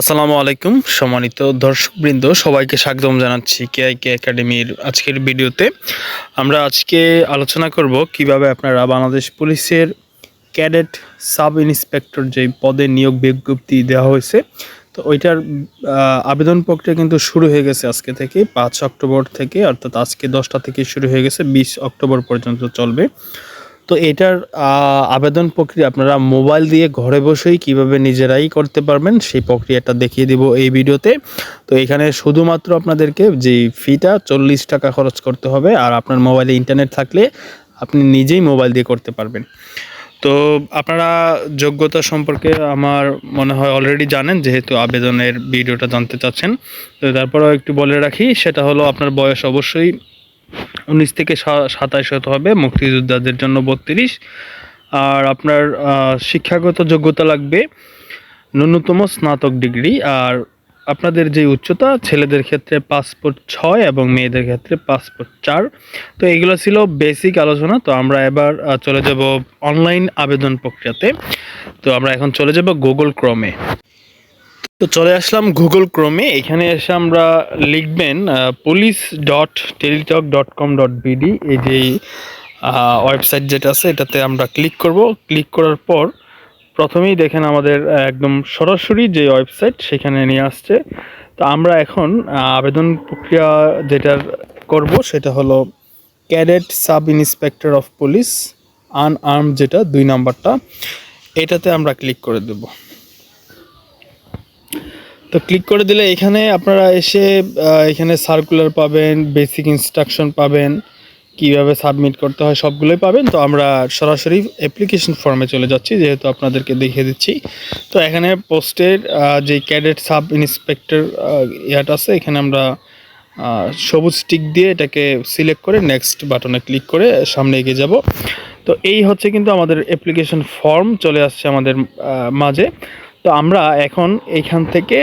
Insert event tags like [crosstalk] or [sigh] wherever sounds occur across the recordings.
আসসালামু আলাইকুম, সম্মানিত দর্শকবৃন্দ, সবাইকে স্বাগতম জানাচ্ছি কেআইকে একাডেমির আজকের ভিডিওতে। আমরা আজকে আলোচনা করব কীভাবে আপনারা বাংলাদেশ পুলিশের ক্যাডেট সাব ইন্সপেক্টর যে পদে নিয়োগ বিজ্ঞপ্তি দেওয়া হয়েছে, তো ওইটার আবেদন প্রক্রিয়া কিন্তু শুরু হয়ে গেছে আজকে থেকে, পাঁচ অক্টোবর থেকে, অর্থাৎ আজকে দশটা থেকে শুরু হয়ে গেছে, বিশ অক্টোবর পর্যন্ত চলবে। তো এটার আবেদন প্রক্রিয়া আপনারা মোবাইল দিয়ে ঘরে বসেই কীভাবে নিজেরাই করতে পারবেন সেই প্রক্রিয়াটা দেখিয়ে দিব এই ভিডিওতে। তো এখানে শুধুমাত্র আপনাদেরকে যে ফিটা চল্লিশ টাকা খরচ করতে হবে আর আপনার মোবাইলে ইন্টারনেট থাকলে আপনি নিজেই মোবাইল দিয়ে করতে পারবেন। তো আপনারা যোগ্যতা সম্পর্কে আমার মনে হয় অলরেডি জানেন যেহেতু আবেদনের ভিডিওটা জানতে চাচ্ছেন। তো তারপরেও একটু বলে রাখি, সেটা হলো আপনার বয়স অবশ্যই উনিশ থেকে সাতাইশ হতে হবে, মুক্তিযোদ্ধাদের জন্য বত্রিশ। আর আপনার শিক্ষাগত যোগ্যতা লাগবে ন্যূনতম স্নাতক ডিগ্রি। আর আপনাদের যে উচ্চতা, ছেলেদের ক্ষেত্রে পাসপোর্ট ছয় এবং মেয়েদের ক্ষেত্রে পাসপোর্ট চার। তো এগুলো ছিল বেসিক আলোচনা। তো আমরা এবার চলে যাব অনলাইন আবেদন প্রক্রিয়াতে। তো আমরা এখন চলে যাব গুগল ক্রমে। তো চলে আসলাম গুগল ক্রমে এখানে এসে আমরা লিখবেন police dot Teletalk dot com dot BD এই যে ওয়েবসাইট যেটা আছে, এটাতে আমরা ক্লিক করব। ক্লিক করার পর প্রথমেই দেখেন আমাদের একদম সরাসরি যে ওয়েবসাইট সেখানে নিয়ে আসছে। তো আমরা এখন আবেদন প্রক্রিয়া যেটা করব সেটা হলো cadet sub inspector of police unarm যেটা, দুই নাম্বারটা, এটাতে আমরা ক্লিক করে দেবো। তো ক্লিক করে দিলে এখানে আপনারা এসে এখানে সার্কুলার পাবেন বেসিক ইনস্ট্রাকশন পাবেন, কীভাবে সাবমিট করতে হয় সবগুলোই পাবেন। তো আমরা সরাসরি অ্যাপ্লিকেশন ফর্মে চলে যাচ্ছি, যেহেতু আপনাদেরকে দেখিয়ে দিচ্ছি। তো এখানে পোস্টের যে ক্যাডেট সাব ইন্সপেক্টর ইয়াটা আছে, এখানে আমরা সবুজ স্টিক দিয়ে এটাকে সিলেক্ট করে নেক্সট বাটনে ক্লিক করে সামনে এগিয়ে যাব। তো এই হচ্ছে কিন্তু আমাদের অ্যাপ্লিকেশন ফর্ম চলে আসছে আমাদের মাঝে। তো আমরা এখন এইখান থেকে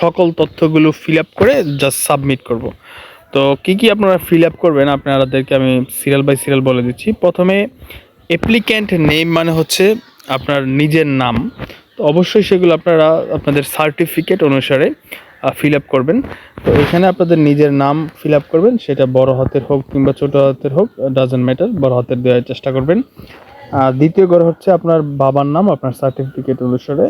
সকল তথ্যগুলো ফিল আপ করে জাস্ট সাবমিট করব। তো কি কি আপনারা ফিল আপ করবেন আপনাদেরকে আমি সিরিয়াল বাই সিরিয়াল বলে দিচ্ছি। প্রথমে অ্যাপ্লিক্যান্ট নেম মানে হচ্ছে আপনার নিজের নাম। তো অবশ্যই সেগুলো আপনারা আপনাদের সার্টিফিকেট অনুসারে ফিল আপ করবেন। তো এখানে আপনাদের নিজের নাম ফিল আপ করবেন। সেটা বড় হাতের হোক কিংবা ছোট হাতের হোক ডাজেন্ট ম্যাটার বড় হাতের দেওয়ার চেষ্টা করবেন। আর দ্বিতীয় ঘর হচ্ছে আপনার বাবার নাম, আপনার সার্টিফিকেট অনুসারে।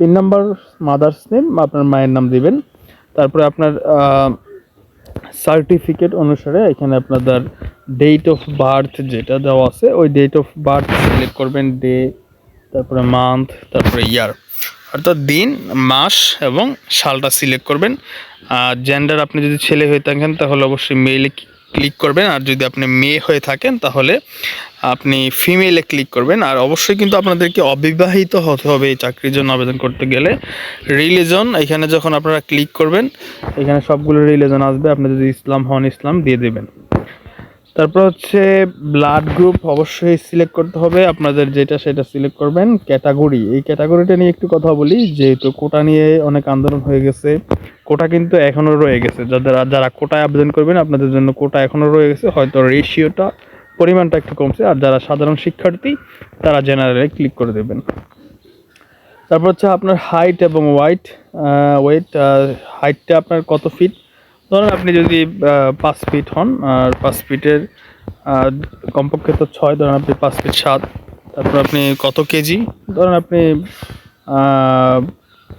তিন নম্বর মাদার্স নেম আপনার মায়ের নাম দিবেন। তারপরে আপনার সার্টিফিকেট অনুসারে এখানে আপনাদের ডেট অফ বার্থ যেটা দেওয়া আছে, ওই ডেট অফ বার্থ সিলেক্ট করবেন ডে তারপরে মান্থ তারপরে ইয়ার অর্থাৎ দিন, মাস এবং সালটা সিলেক্ট করবেন। আর জেন্ডার আপনি যদি ছেলে হয়ে থাকেন, তাহলে অবশ্যই মেইলে ক্লিক করবেন। আর যদি আপনি মেয়ে হয়ে থাকেন, তাহলে আপনি ফিমেলে ক্লিক করবেন, আর অবশ্যই কিন্তু আপনাদেরকে অবিবাহিত হতে হবে এই চাকরির জন্য আবেদন করতে গেলে। রিলিজন এখানে যখন আপনারা ক্লিক করবেন, এখানে সবগুলো রিলিজন আসবে, আপনি যদি ইসলাম হন, ইসলাম দিয়ে দেবেন। তারপর হচ্ছে ব্লাড গ্রুপ অবশ্যই সিলেক্ট করতে হবে। আপনাদের যেটা সেটা সিলেক্ট করবেন ক্যাটাগরি এই ক্যাটাগরিটা নিয়ে একটু কথা বলি, যেহেতু কোটা নিয়ে অনেক আন্দোলন হয়ে গেছে, কোটা কিন্তু এখনও রয়ে গেছে। যাদের যারা কোটায় আবেদন করবেন, আপনাদের জন্য কোটা এখনও রয়ে গেছে। হয়তো রেশিওটা পরিমাণটা একটু কমছে, আর যারা সাধারণ শিক্ষার্থী, তারা জেনারেলে ক্লিক করে দেবেন। তারপর হচ্ছে আপনার হাইট এবং ওয়াইট ওয়েট হাইটটা আপনার কত ফিট ধরুন আপনি যদি পাঁচ ফিট হন, আর পাঁচ ফিটের কমপক্ষে তো ছয়, ধরুন আপনি পাঁচ ফিট সাত, তারপর আপনি কত কেজি ধরুন আপনি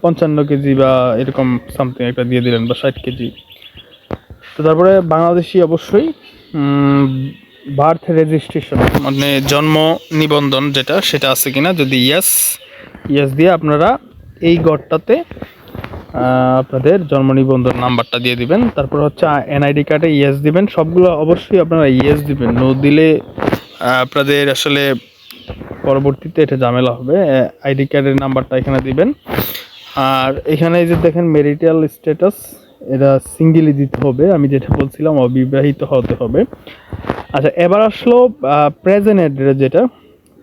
পঞ্চান্ন কেজি বা এরকম সামথিং একটা দিয়ে দিলেন, বা ষাট কেজি তো তারপরে বাংলাদেশি অবশ্যই বার্থ রেজিস্ট্রেশন। মানে জন্ম নিবন্ধন যেটা, সেটা আছে কিনা যদি ইয়েস ইয়েস দিয়ে আপনারা এই গড়টাতে আপনাদের জন্ম নিবন্ধন নাম্বারটা দিয়ে দিবেন। তারপর হচ্ছে এনআইডি কার্ডে ইয়েস দিবেন। সবগুলো অবশ্যই আপনারা ইয়েস দিবেন। নো দিলে আপনাদের আসলে পরবর্তীতে এটা ঝামেলা হবে। আইডি কার্ডের নাম্বারটা এখানে দিবেন। আর এখানে যে দেখেন মেরিটাল স্ট্যাটাস এটা সিঙ্গেলি দিতে হবে, আমি যেটা বলছিলাম অবিবাহিত হতে হবে। আচ্ছা এবার আসলো প্রেজেন্ট অ্যাড্রেস যেটা।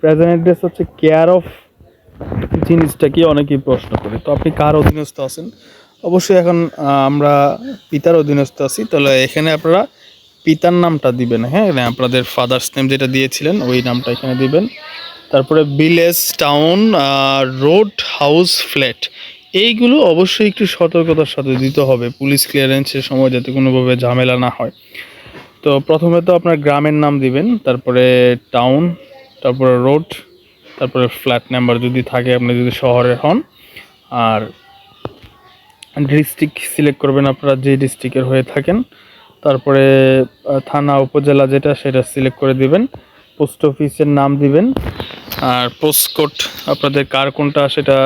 প্রেজেন্ট অ্যাড্রেস হচ্ছে কেয়ার অফ জিনিসটা কি, অনেকেই প্রশ্ন করে। তো আপনি কার অধীনস্থ আছেন? অবশ্যই এখন আমরা পিতার অধীনস্থ আছি, তাহলে এখানে আপনারা পিতার নামটা দিবেন হ্যাঁ? আপনাদের ফাদার্স নেম যেটা দিয়েছিলেন, ওই নামটা এখানে দিবেন। তারপরে village town road house flat এইগুলো অবশ্যই একটু সতর্কতার সাথে দিতে হবে পুলিশ ক্লিয়ারেন্সের সময় যাতে কোনোভাবে ঝামেলা না হয়। তো প্রথমে তো আপনার গ্রামের নাম দিবেন, তারপরে টাউন তারপরে রোড তারপরে ফ্ল্যাট নাম্বার যদি থাকে, আপনি যদি শহরে হন, আর ডিস্ট্রিক্ট সিলেক্ট করবেন আপনারা যে ডিস্ট্রিক্টের হয়ে থাকেন, তারপরে থানা, উপজেলা যেটা সেটা সিলেক্ট করে দিবেন পোস্ট অফিসের নাম দিবেন, আর পোস্ট কোড আপনাদের কার কোনটা সেটা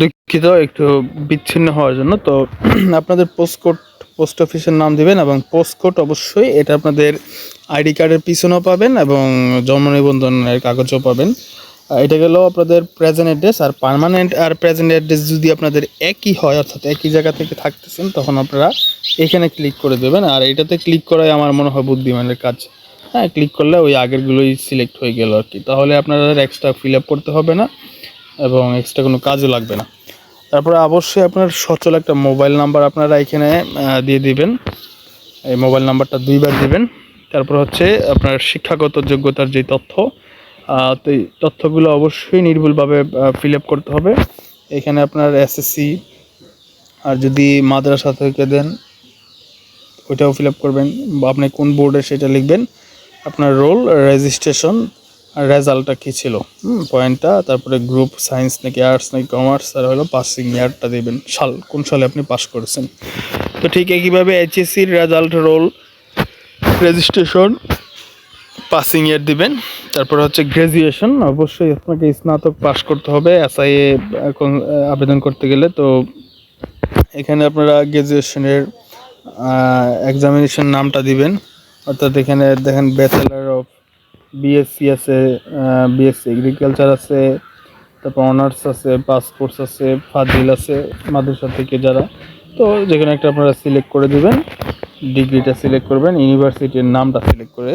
দুঃখিত, একটু বিচ্ছিন্ন হওয়ার জন্য। তো [clears throat] আপনাদের পোস্ট কোড পোস্ট অফিসের নাম দিবেন এবং পোস্ট কোড অবশ্যই এটা আপনাদের আইডি কার্ডের পিছনেও পাবেন এবং জন্ম নিবন্ধনের কাগজও পাবেন। এটা গেল আপনাদের প্রেজেন্ট অ্যাড্রেস আর পার্মানেন্ট আর প্রেজেন্ট অ্যাড্রেস যদি আপনাদের একই হয়, অর্থাৎ একই জায়গা থেকে থাকতেছেন, তখন আপনারা এখানে ক্লিক করে দেবেন। আর এটাতে ক্লিক করাই আমার মনে হয় বুদ্ধিমানের কাজ। হ্যাঁ ক্লিক করলে ওই আগেরগুলোই সিলেক্ট হয়ে গেল আর কি। তাহলে আপনারা এক্সট্রা ফিল আপ করতে হবে না। এবং এক্সট্রা কোনো কাজও লাগবে না। তারপরে অবশ্যই আপনার সচল একটা মোবাইল নাম্বার আপনারা এখানে দিয়ে দিবেন। এই মোবাইল নাম্বারটা দুইবার দিবেন। তারপর হচ্ছে আপনার শিক্ষাগত যোগ্যতার যে তথ্য তো এই তথ্যগুলো অবশ্যই নির্ভুলভাবে ফিল আপ করতে হবে। এখানে আপনার এসএসসি আর যদি মাদ্রাসা থেকে দেন, ওইটাও ফিল আপ করবেন। বা আপনি কোন বোর্ডে সেটা লিখবেন, আপনার রোল রেজিস্ট্রেশন রেজাল্টটা কী ছিল? পয়েন্টটা, তারপরে গ্রুপ সায়েন্স নাকি আর্টস নাকি কমার্স আর হলো পাসিং ইয়ারটা দেবেন। সাল, কোন সালে আপনি পাস করেছেন? তো ঠিক একইভাবে এইচএসসির result roll registration passing year দিবেন। তারপর হচ্ছে গ্র্যাজুয়েশন অবশ্যই আপনাকে স্নাতক পাস করতে হবে এসআইএ এখন আবেদন করতে গেলে। তো এখানে আপনারা গ্র্যাজুয়েশনের এক্সামিনেশন নামটা দিবেন। অর্থাৎ এখানে দেখেন ব্যাচেলার বিএসসি আছে বিএসসি এগ্রিকালচার আছে, তারপর অনার্স আছে পাসপোর্টস আছে, ফাজিল আছে, মাদ্রাসা থেকে যারা। তো যেখানে একটা আপনারা সিলেক্ট করে দেবেন ডিগ্রিটা সিলেক্ট করবেন ইউনিভার্সিটির নামটা সিলেক্ট করে,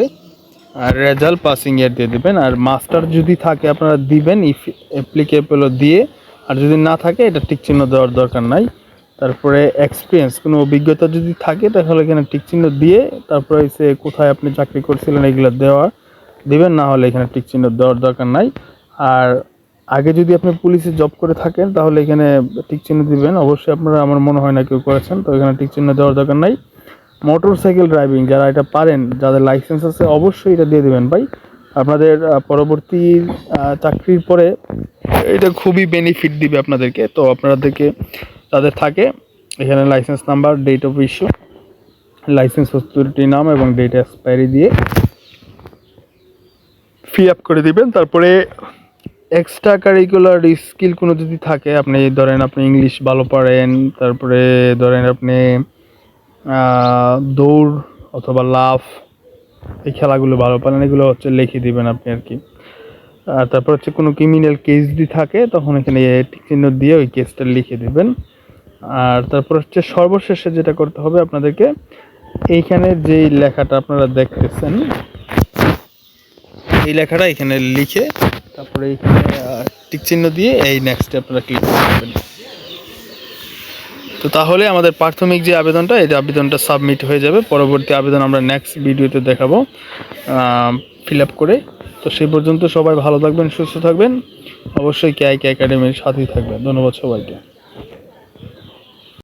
আর রেজাল্ট পাসিং ইয়ার দিয়ে দেবেন। আর মাস্টার যদি থাকে, আপনারা দিবেন ইফ অ্যাপ্লিকেবলও দিয়ে, আর যদি না থাকে, এটা টিক চিহ্ন দেওয়ার দরকার নাই। তারপরে এক্সপিরিয়েন্স কোনো অভিজ্ঞতা যদি থাকে, তাহলে এখানে টিক চিহ্ন দিয়ে, তারপরে সে কোথায় আপনি চাকরি করছিলেন, এগুলো দেওয়া। দিবেন, না হলে এখানে টিক চিহ্ন দেওয়ার দরকার নাই। আর আগে যদি আপনি পুলিশে জব করে থাকেন, তাহলে এখানে টিক চিহ্ন দিবেন। অবশ্যই আপনারা, আমার মনে হয় না কেউ করেছেন, তো এখানে টিক চিহ্ন দেওয়ার দরকার নাই। মোটর সাইকেল ড্রাইভিং যারা এটা পারেন, যাদের লাইসেন্স আছে, অবশ্যই এটা দিয়ে দেবেন ভাই। আপনাদের পরবর্তী চাকরির পরে এটা খুবই বেনিফিট দিবে আপনাদেরকে। তো আপনাদেরকে তাদের থাকে, এখানে licence number date of issue licence authority নাম এবং ডেট এক্সপায়ারি দিয়ে ফি আপ করে দিবেন। তারপরে এক্সট্রা কারিকুলার স্কিল কোনো যদি থাকে, আপনি ধরেন আপনি ইংলিশ ভালো পারেন, তারপরে ধরেন আপনি দৌড় অথবা লাফ, এই খেলাগুলো ভালো পারেন, এগুলো হচ্ছে লিখে দিবেন আপনি আর কি। আর তারপর হচ্ছে কোনো ক্রিমিনাল কেস যদি থাকে, তখন এখানে চিহ্ন দিয়ে ওই কেসটা লিখে দিবেন। আর তারপর হচ্ছে সর্বশেষে যেটা করতে হবে আপনাদেরকে, এইখানে যেই লেখাটা আপনারা দেখতেছেন এই লেখাটা এখানে লিখে তারপরে এইখানে টিক চিহ্ন দিয়ে এই নেক্সটে আপনারা ক্লিক করবেন। তো তাহলে আমাদের প্রাথমিক যে আবেদনটা, এই আবেদনটা সাবমিট হয়ে যাবে। পরবর্তী আবেদন আমরা নেক্সট ভিডিওতে দেখাবো ফিল করে। তো সেই পর্যন্ত সবাই ভালো থাকবেন, সুস্থ থাকবেন। অবশ্যই কে আই কে একাডেমির সাথেই থাকবেন। ধন্যবাদ সবাইকে।